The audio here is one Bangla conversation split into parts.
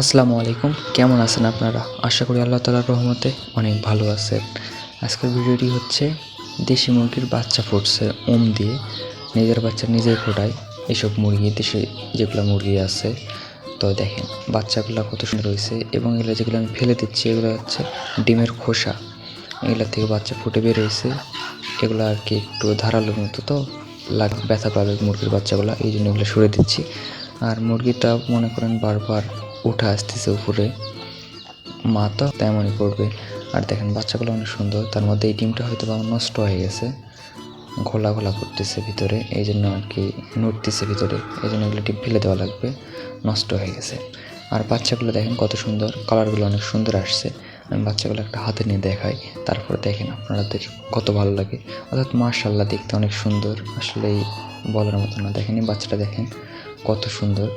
আসসালামু আলাইকুম। কেমন আছেন আপনারা? আশা করি আল্লাহ তালার রহমতে অনেক ভালো আছেন। আজকের ভিডিওটি হচ্ছে দেশি মুরগির বাচ্চা ফুটছে ওম দিয়ে, নিজের বাচ্চা নিজেই ফোটায়। এসব মুরগি, দেশে যেগুলো মুরগি আছে, তো দেখেন, বাচ্চাগুলো কত সুন্দর রয়েছে এবং এগুলো যেগুলো আমি ফেলে দিচ্ছি, এগুলো হচ্ছে ডিমের খোসা। এগুলো থেকে বাচ্চা ফুটে বের হয়েছে। এগুলো আর কি একটু ধারালো মতো তো লাগ, ব্যথা পাবে মুরগির বাচ্চাগুলো, এই জন্য এগুলো সরে দিচ্ছি। আর মুরগিটা মনে করেন বারবার উঠে আসতেছে উপরে। মা তো তেমনই করবে আর দেখেন, বাচ্চাগুলো অনেক সুন্দর। তার মধ্যে এই ডিমটা হয়তো বা নষ্ট হয়ে গেছে। ঘোলা ঘোলা করতেছে ভিতরে। এই জন্য আর কি নড়তেছে ভিতরে। এই জন্য এগুলো ডিম ফেলে দেওয়া লাগবে। নষ্ট হয়ে গেছে। আর বাচ্চাগুলো দেখেন কত সুন্দর। কালারগুলো অনেক সুন্দর আসছে। আমি বাচ্চাগুলো একটা হাতে নিয়ে দেখাই। তারপরে দেখেন আপনাদের কত ভালো লাগে। অর্থাৎ মার্শাল্লাহ দেখতে অনেক সুন্দর। আসলেই বলার মতো না। দেখেন বাচ্চাটা দেখেন কত সুন্দর।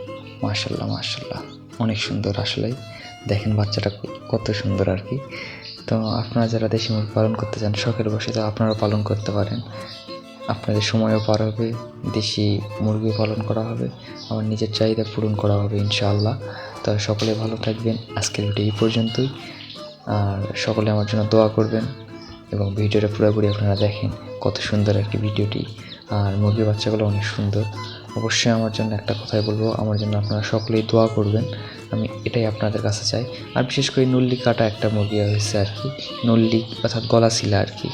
মার্শাল্লাহ মার্শাল্লাহ অনেক সুন্দর আসলেই দেখেন বাচ্চাটা কত সুন্দর আর কি। তো আপনারা যারা দেশি মুরগি পালন করতে চান, শখের বসে তো আপনারা পালন করতে পারেন। আপনাদের সময়ও পার হবে, দেশি মুরগি পালন করা হবে আমার নিজের চাহিদা পূরণ করা হবে ইনশাআল্লাহ। তো সকলে ভালো থাকবেন, আজকের ভিডিও এই পর্যন্তই। আর সকলে আমার জন্য দোয়া করবেন এবং ভিডিওটা পুরোপুরি আপনারা দেখেন কত সুন্দর আর কি ভিডিওটি আর মুরগির বাচ্চাগুলো অনেক সুন্দর। অবশ্যই আমার জন্য একটা কথাই বলব, আমার জন্য আপনারা সকলেই দোয়া করবেন, আমি এটাই আপনাদের কাছে চাই। আর বিশেষ করে নল্লি কাটা একটা মুরগি হয়েছে আর কি নল্লি অর্থাৎ গলা শিলা আর কি।